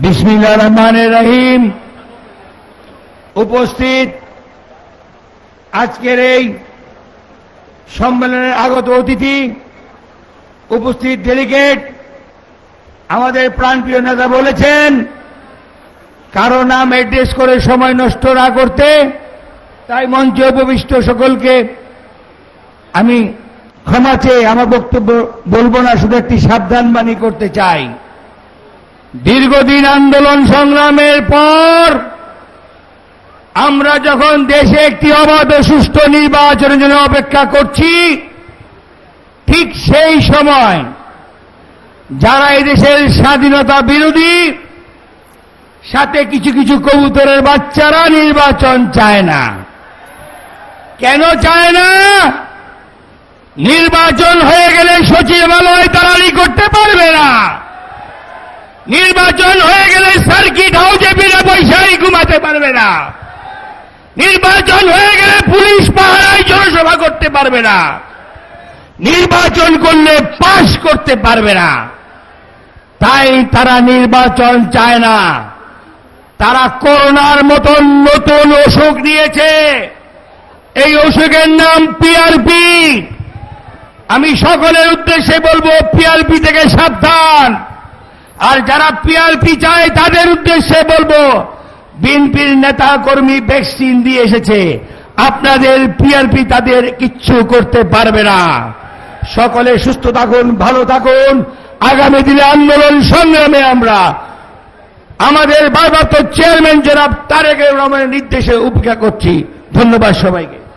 বিসমিল্লা রহমান রহিম। উপস্থিত আজকের এই সম্মেলনের আগত অতিথি, উপস্থিত ডেলিগেট আমাদের প্রাণপ্রিয় নেতা বলেছেন, কারও নাম অ্যাড্রেস করে সময় নষ্ট না করতে, তাই মঞ্চে উপবিষ্ট সকলকে আমি ক্ষমা চেয়ে আমার বক্তব্য বলব না, শুধু একটি সাবধান বাণী করতে চাই। দীর্ঘদিন আন্দোলন সংগ্রামের পর আমরা যখন দেশে একটি অবাধ সুষ্ঠু নির্বাচনের জন্য অপেক্ষা করছি, ঠিক সেই সময় যারা দেশের স্বাধীনতা বিরোধী, সাথে কিছু কিছু কবুতরের বাচ্চারা নির্বাচন চায় না। কেন চায় না? নির্বাচন হয়ে গেলে সচিবালয় দালালি করতে পারবে না নির্বাচন হয়ে গেলে সার্কিট হাউসে বিনা পয়সায় ঘুমাতে পারবে না। নির্বাচন হয়ে গেলে পুলিশ পাহারায় জনসভা করতে পারবে না। নির্বাচন করলে পাশ করতে পারবে না। তাই তারা নির্বাচন চায় না। তারা করোনার মতন নতুন অসুখ নিয়েছে। এই অসুখের নাম পিআরপি আমি সকলের উদ্দেশ্যে বলব পিআরপি থেকে সাবধান। আর যারা পিআরপি চায়, তাদের উদ্দেশ্যে বলব, বিএনপির নেতা কর্মী ভ্যাকসিন দিয়ে এসেছে। আপনাদের পিআরপি তাদের কিচ্ছু করতে পারবে না। সকলে সুস্থ থাকুন, ভালো থাকুন। আগামী দিনে আন্দোলন সংগ্রামে আমরা। আমাদের বারবার তো চেয়ারম্যান জনাব তারেক রহমানের নির্দেশে উপেক্ষা করছি। ধন্যবাদ সবাইকে।